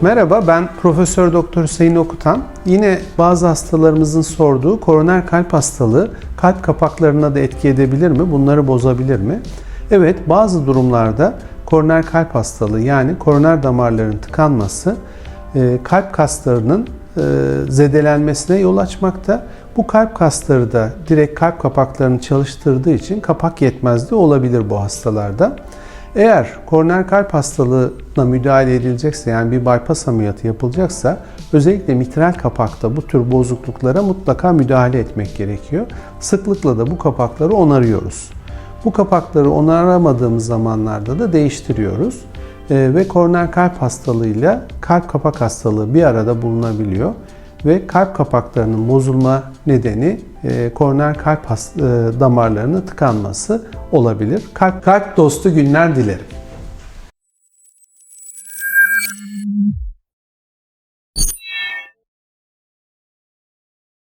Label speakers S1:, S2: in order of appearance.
S1: Merhaba ben Profesör Doktor Hüseyin Okutan. Yine bazı hastalarımızın sorduğu koroner kalp hastalığı kalp kapaklarına da etki edebilir mi? Bunları bozabilir mi? Evet bazı durumlarda koroner kalp hastalığı yani koroner damarların tıkanması e, kalp kaslarının e, zedelenmesine yol açmakta. Bu kalp kasları da direkt kalp kapaklarını çalıştırdığı için kapak yetmezliği olabilir bu hastalarda. Eğer koroner kalp hastalığına müdahale edilecekse yani bir bypass ameliyatı yapılacaksa özellikle mitral kapakta bu tür bozukluklara mutlaka müdahale etmek gerekiyor. Sıklıkla da bu kapakları onarıyoruz. Bu kapakları onaramadığımız zamanlarda da değiştiriyoruz. Ee, ve koroner kalp hastalığıyla kalp kapak hastalığı bir arada bulunabiliyor ve kalp kapaklarının bozulma nedeni e, koroner kalp has- e, damarlarının tıkanması olabilir. Kalp kalp dostu günler dilerim.